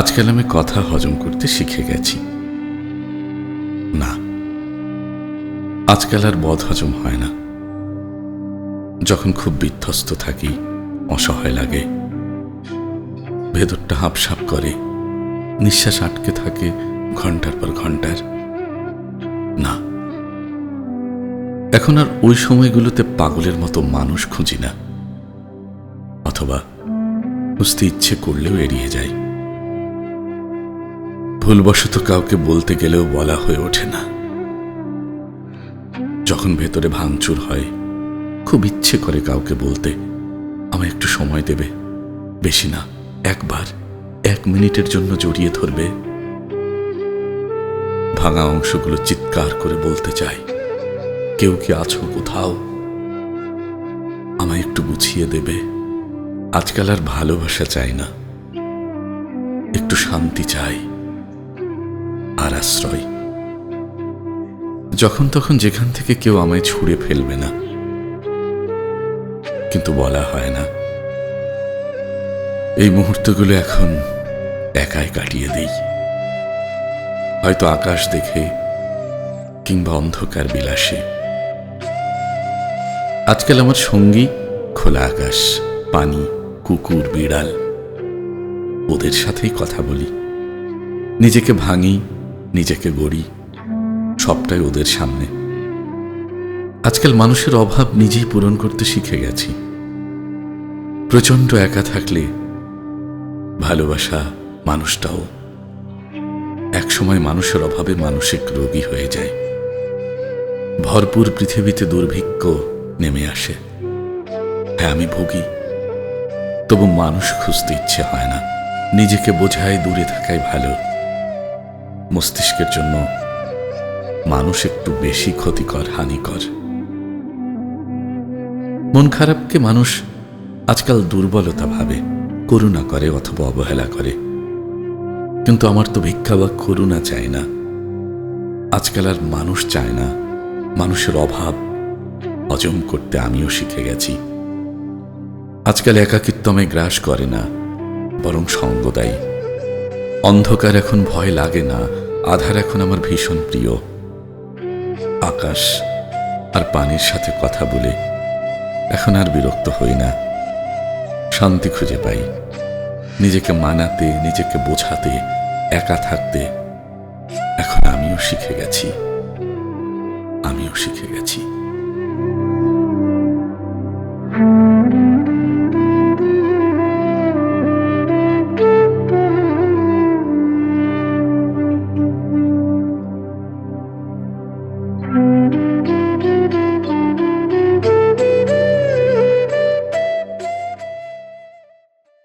আজকাল আমি কথা হজম করতে শিখে গেছি। না আজকাল আর বদ হজম হয় না। যখন খুব বিধ্বস্ত থাকি, অসহায় লাগে, ভেতরটা হাঁপসাপ করে, নিঃশ্বাস আটকে থাকে ঘণ্টার পর ঘণ্টার। না, এখন আর ওই সময়গুলোতে পাগলের মতো মানুষ খুঁজি না, অথবা খুঁজতে ইচ্ছে করলেও এড়িয়ে যায় ভুলবশত কাউকে বলতে গেলেও বলা হয়ে ওঠে না। যখন ভেতরে ভাঙচুর হয়, খুব ইচ্ছে করে কাউকে বলতে, আমায় একটু সময় দেবে, বেশি না, একবার, এক মিনিটের জন্য জড়িয়ে ধরবে। ভাঙা অংশগুলো চিৎকার করে বলতে চাই কেউ কি আছো কোথাও? আমায় একটু বুঝিয়ে দেবে। আজকাল আর ভালোবাসা চাই না, একটু শান্তি চাই। আশ্রয়। যখন তখন যেখান থেকে কেউ আমায় ছুঁড়ে ফেলবে না। কিন্তু বলা হয় না। এই মুহূর্তগুলো এখন একাই কাটিয়ে দেই। হয়তো আকাশ দেখে কিংবা অন্ধকার বিলাসে। আজকাল আমার সঙ্গী খোলা আকাশ, পানি, কুকুর, বিড়াল। ওদের সাথেই কথা বলি। নিজেকে ভাঙি নিজেকে গড়ি, সবটাই ওদের সামনে। আজকাল মানুষের অভাব নিজেই পূরণ করতে শিখে গেছি। প্রচণ্ড একা থাকলে ভালোবাসা মানুষটাও। একসময় মানুষের অভাবে মানসিক রোগী হয়ে যায়। ভরপুর পৃথিবীতে দুর্ভিক্ষ নেমে আসে। হ্যাঁ আমি ভুগি। তবু মানুষ খুঁজতে ইচ্ছে হয় না। নিজেকে বোঝায় দূরে থাকাই ভালো। মস্তিষ্কের জন্য মানুষ একটু বেশি ক্ষতিকর, হানিকর। মন খারাপকে মানুষ আজকাল দুর্বলতা ভাবে, করুণা করে অথবা অবহেলা করে। কিন্তু আমার তো ভিক্ষা বা করুণা চায় না। আজকাল আর মানুষ চায় না। মানুষের অভাব, হজম করতে আমিও শিখে গেছি। আজকাল একাকিত্ব আমায় গ্রাস করে না, বরং সঙ্গ দেয়। অন্ধকার এখন ভয় লাগে না, আধার এখন আমার ভীষণ প্রিয়। আকাশ আর পানির সাথে কথা বলে এখন আর বিরক্ত হই না। শান্তি খুঁজে পাই। নিজেকে মানাতে, নিজেকে বোঝাতে, একা থাকতে। এখন আমিও শিখে গেছি। আমিও শিখে গেছি।